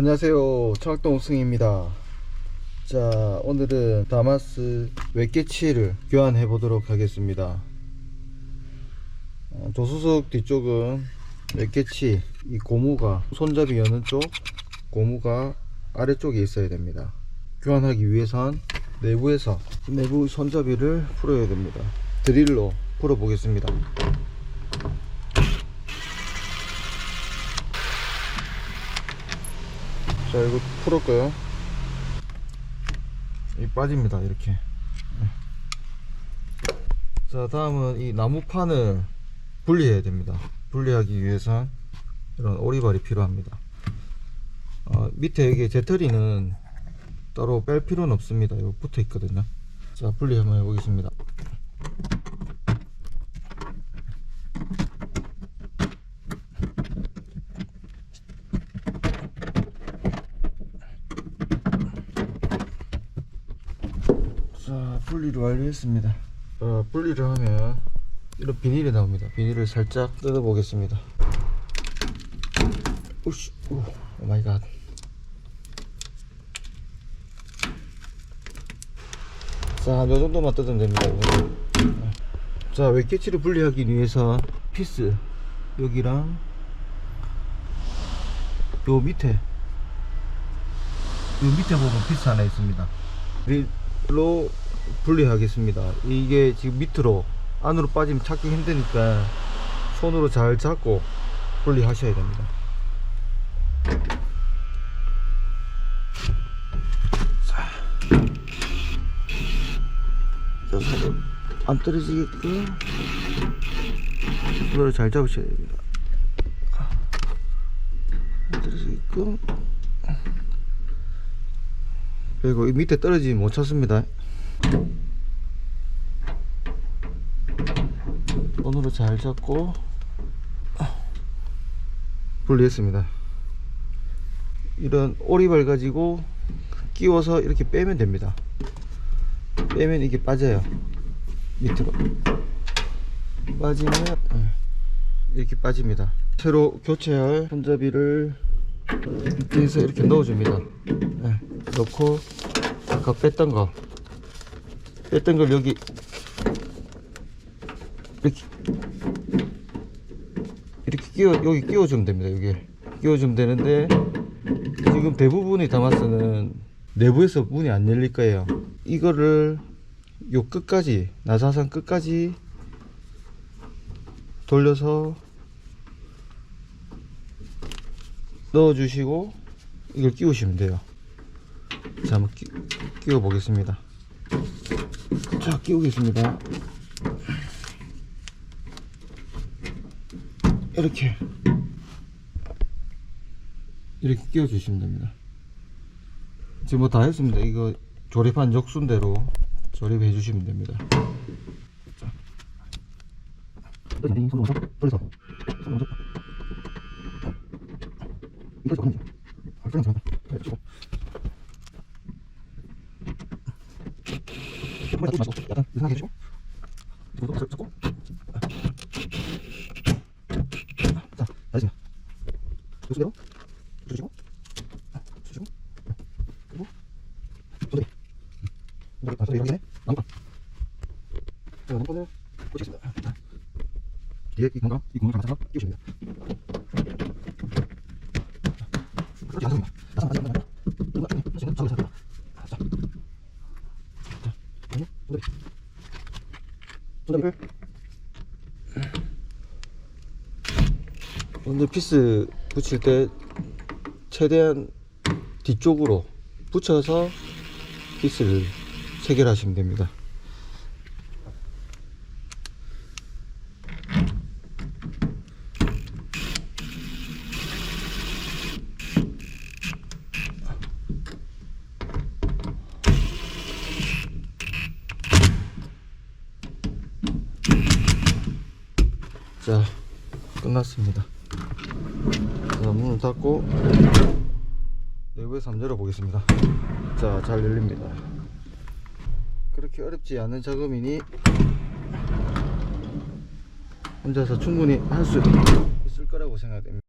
안녕하세요. 철학동 승입니다. 자 오늘은 다마스 외깨치를 교환해 보도록 하겠습니다. 어, 조수석 뒤쪽은 외깨치 이 고무가 손잡이 여는 쪽 고무가 아래쪽에 있어야 됩니다. 교환하기 위해선 내부에서 내부 손잡이를 풀어야 됩니다. 드릴로 풀어 보겠습니다 자 이거 풀었고요. 이 빠집니다 이렇게. 네. 자 다음은 이 나무판을 분리해야 됩니다. 분리하기 위해선 이런 오리발이 필요합니다. 어, 밑에 이게 재터리는 따로 뺄 필요는 없습니다. 이거 붙어 있거든요. 자 분리 한번 해보겠습니다 자 분리를 완료했습니다 자 분리를 하면 이런 비닐이 나옵니다 비닐을 살짝 뜯어 보겠습니다 오씨 오 마이 갓 자, 요 정도만 뜯으면 됩니다. 자, 외깨치를 분리하기 위해서 피스 여기랑 요 밑에 요 밑에 보면 피스 하나 있습니다. 로 분리하겠습니다. 이게 지금 밑으로 안으로 빠지면 찾기 힘드니까 손으로 잘 잡고 분리하셔야 됩니다. 자, 안 떨어지게끔 손을 잘 잡으셔야 됩니다. 안 떨어지게끔 그리고 이 밑에 떨어지면 못 찾습니다. 손으로 잘 잡고 분리했습니다. 이런 오리발 가지고 끼워서 이렇게 빼면 됩니다. 빼면 이게 빠져요 밑으로 빠지면 예, 이렇게 빠집니다 새로 교체할 손잡이를 해서 이렇게 넣어줍니다. 예, 넣고 아까 뺐던 거 뺐던 걸 여기 이렇게 이렇게 끼워 여기 끼워주면 됩니다 여기. 끼워주면 되는데 지금 대부분의 다마스는 내부에서 문이 안 열릴 거예요. 이거를 요 끝까지 나사선 끝까지 돌려서 넣어 주시고 이걸 끼우시면 돼요. 자 한번 끼, 끼워 보겠습니다. 자 끼우겠습니다. 이렇게. 이렇게 끼워 주시면 됩니다. 지금 뭐 다 했습니다. 이거 조립한 역순대로 조립해 주시면 됩니다. 자. 손 먼저 돌려서 손 먼저 이거 좀 하면 할줄 잘한다. 해주고 한번 잡지 마시고 약간 이상하게 해주고 이거 좀 잡고 자 잘했습니다. 역순대로 주시고 주시고 손잡이. 손잡이, 아, 손잡이 하기 전에 나무판. 자, 나무판을 꽂히겠습니다. 자, 뒤에 이 공간, 이 공간 장착 끼우시면 됩니다. 나사 맞지 않는 이거 나중에 할수 있는 작업을 생각합니다. 자, 자, 그리고 손잡이. 손잡이를 오늘 피스 붙일 때 최대한 뒤쪽으로 붙여서 피스를 체결하시면 됩니다. 자, 끝났습니다. 자, 문을 닫고 내부에서 한번 열어보겠습니다. 자, 잘 열립니다. 그렇게 어렵지 않은 작업이니 혼자서 충분히 할 수 있을 거라고 생각됩니다.